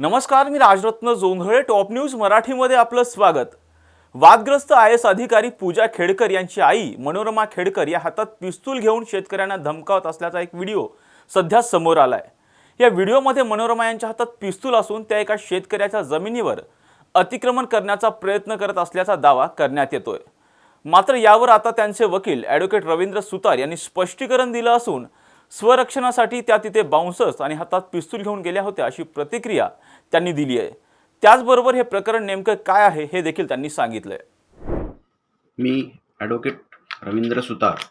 नमस्कार मी Rajratna Jondhale. Top news मराठीमध्ये आपलं स्वागत. वादग्रस्त आय एस अधिकारी पूजा खेडकर यांची आई मनोरमा खेडकर या हातात पिस्तूल घेऊन शेतकऱ्यांना धमकावत असल्याचा एक व्हिडिओ सध्या समोर आलाय. या व्हिडिओमध्ये मनोरमा यांच्या हातात पिस्तूल असून त्या एका शेतकऱ्याच्या जमिनीवर अतिक्रमण करण्याचा प्रयत्न करत असल्याचा दावा करण्यात येतोय. मात्र यावर आता त्यांचे वकील ॲडव्होकेट रवींद्र सुतार यांनी स्पष्टीकरण दिलं असून स्वरक्षणासाठी त्या तिथे बाउन्सर्स आणि हातात पिस्तूल घेऊन गेल्या होत्या अशी प्रतिक्रिया त्यांनी दिली आहे. त्याचबरोबर हे प्रकरण नेमकं काय आहे हे देखील त्यांनी सांगितलंय. मी ॲडव्होकेट रवींद्र सुतार.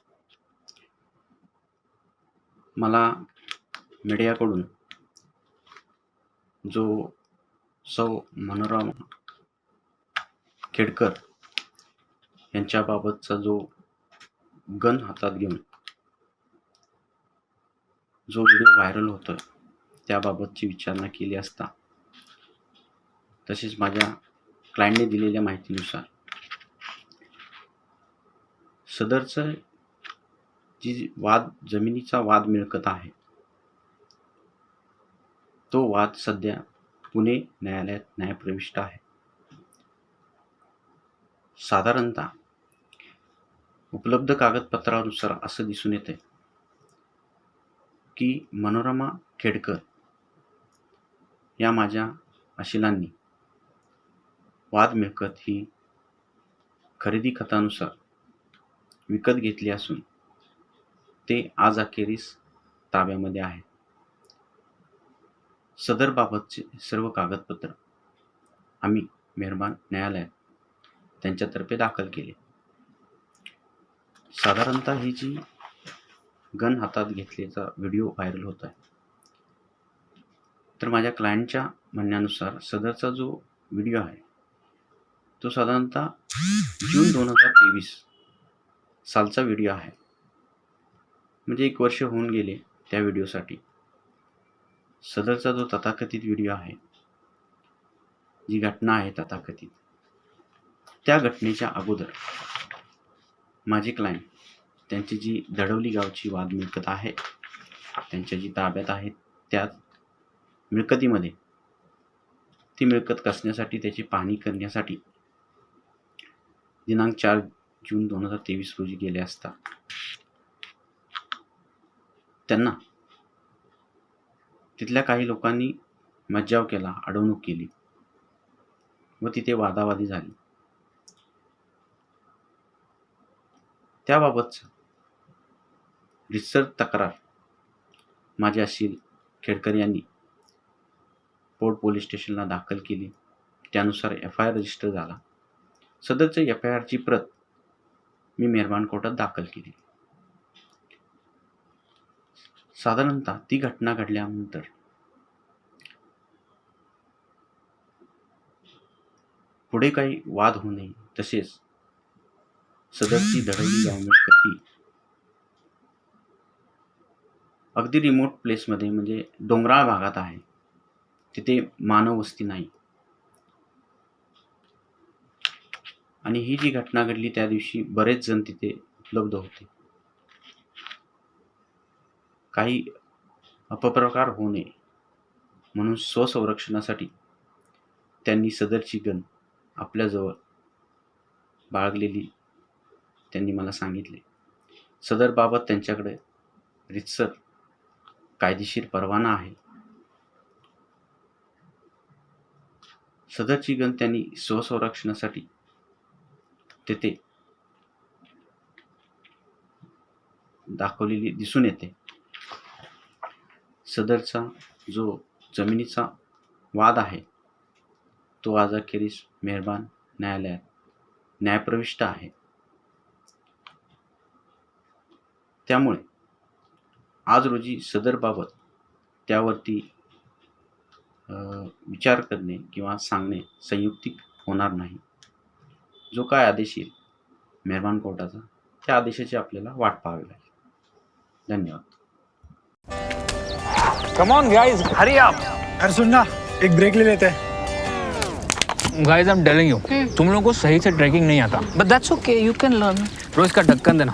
मला मीडियाकडून जो सौ मनोरम खेडकर यांच्याबाबतचा जो गन हातात घेऊन जो व्हिडिओ व्हायरल होतो त्याबाबतची विचारणा केली असता. तसेच माझ्या क्लायंटने दिलेल्या माहितीनुसार सदरचं जी वाद जमिनीचा वाद मिळकत आहे तो वाद सध्या पुणे न्यायालयात न्यायप्रविष्ट आहे. साधारणतः उपलब्ध कागदपत्रानुसार असं दिसून येते की मनोरमा खेडकर या माझ्या अशिलांनी वाद मिळकत ही खरेदी खतानुसार विकत घेतली असून ते आज अखेरीस ताब्यामध्ये आहे. सदरबाबतचे सर्व कागदपत्र आम्ही मेहरबान न्यायालयात त्यांच्यातर्फे दाखल केले. साधारणतः ही जी गन हातात घेतल्याचा व्हिडिओ व्हायरल होत आहे तर माझ्या क्लायंटच्या म्हणण्यानुसार सदरचा जो व्हिडिओ आहे तो साधारणतः जून दोन हजार तेवीस सालचा व्हिडिओ आहे. म्हणजे एक वर्ष होऊन गेले त्या व्हिडिओसाठी. सदरचा जो तथाकथित व्हिडिओ आहे जी घटना आहे तथाकथित त्या घटनेच्या अगोदर माझे क्लायंट त्यांची जी दडवली गावची वाद मिळकत आहे त्यांच्या जी ताब्यात आहे त्या मिळकतीमध्ये ती मिळकत कसण्यासाठी त्याची पाहणी करण्यासाठी दिनांक चार जून दोन हजार तेवीस रोजी गेले असता त्यांना तिथल्या काही लोकांनी मज्जाव केला अडवणूक केली व तिथे वादावादी झाली. त्याबाबतचं रितसर तक्रार. माझे अशील खेडकर यांनी पोर्ट पोलीस स्टेशनला दाखल केली. त्यानुसार एफ आय आर रजिस्टर झाला. सदरच्या एफ आय आरची प्रत मी मेहरबान कोर्टात दाखल केली. साधारणतः ती घटना घडल्यानंतर पुढे काही वाद होऊ नये तसेच सदरची धडवली जाऊ नये कधी अगदी रिमोट प्लेसमध्ये म्हणजे डोंगराळ भागात आहे. तिथे मानववस्ती नाही. आणि ही जी घटना घडली त्या दिवशी बरेच जण तिथे उपलब्ध होते. काही अपप्रकार होऊ नये म्हणून स्वसंरक्षणासाठी त्यांनी सदरची गन आपल्याजवळ बाळगलेली त्यांनी मला सांगितले. सदरबाबत त्यांच्याकडे रितसर कायदेशीर परवाना आहे. सदरची गन त्यांनी स्वसंरक्षणासाठी तेथे दाखवलेली दिसून येते. सदरचा जो जमिनीचा वाद आहे तो आज अखेरीस मेहरबान न्यायालयात न्यायप्रविष्ट आहे. त्यामुळे आज रोजी सदरबाबत त्यावरती विचार करणे किंवा सांगणे संयुक्तिक होणार नाही. जो काय आदेश येईल मेहरबान कोर्टाचा त्या आदेशाची आपल्याला वाट पाहावी लागेल. धन्यवाद. Come on guys hurry up अरे सुन ना एक ब्रेक ले लेते. हैं guys I am telling you तुम लोगों को सही से ट्रैकिंग नहीं आता. But that's okay, you can learn. रोज का ढक्कन देना.